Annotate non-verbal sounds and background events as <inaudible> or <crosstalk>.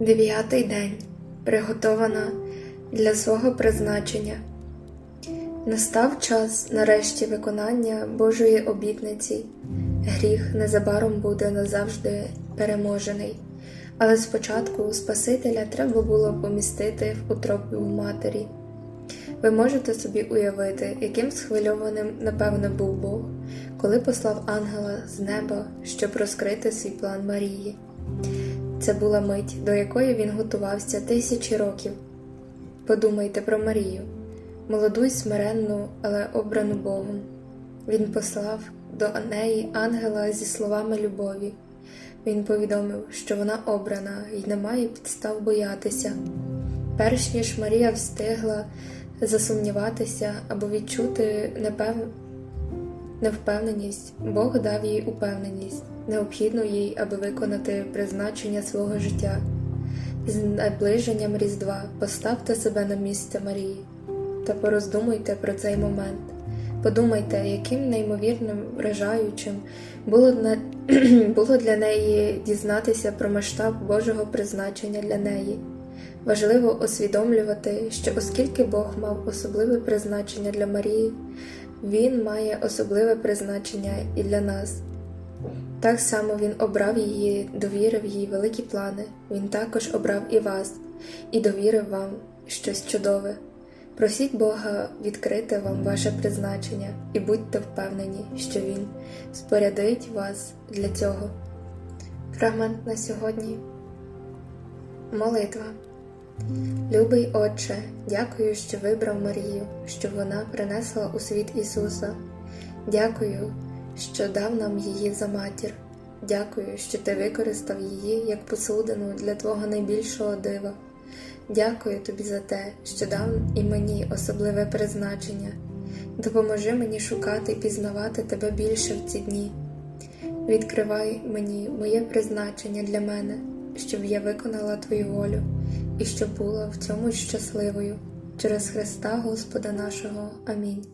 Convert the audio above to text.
Дев'ятий день приготована для свого призначення. Настав час нарешті виконання Божої обітниці. Гріх незабаром буде назавжди переможений. Але спочатку Спасителя треба було помістити в утробу матері. Ви можете собі уявити, яким схвильованим, напевно, був Бог, коли послав ангела з неба, щоб розкрити свій план Марії. Це була мить, до якої він готувався тисячі років. Подумайте про Марію, молоду й смиренну, але обрану Богом. Він послав до неї ангела зі словами любові. Він повідомив, що вона обрана і не має підстав боятися. Перш ніж Марія встигла засумніватися або відчути непев... невпевненість, Бог дав їй упевненість, необхідну їй, аби виконати призначення свого життя. З наближенням Різдва поставте себе на місце Марії та пороздумуйте про цей момент. Подумайте, яким неймовірним вражаючим було, на... <clears throat> було для неї дізнатися про масштаб Божого призначення для неї. Важливо усвідомлювати, що оскільки Бог мав особливе призначення для Марії, Він має особливе призначення і для нас. Так само Він обрав її, довірив їй великі плани. Він також обрав і вас і довірив вам щось чудове. Просіть Бога відкрити вам ваше призначення і будьте впевнені, що Він спорядить вас для цього. Фрагмент на сьогодні. Молитва. Любий Отче, дякую, що вибрав Марію, щоб вона принесла у світ Ісуса. Дякую, що дав нам її за матір. Дякую, що ти використав її як посудину для Твого найбільшого дива. Дякую тобі за те, що дав і мені особливе призначення. Допоможи мені шукати і пізнавати тебе більше в ці дні. Відкривай мені моє призначення для мене, щоб я виконала Твою волю і щоб була в цьому щасливою через Христа Господа нашого. Амінь.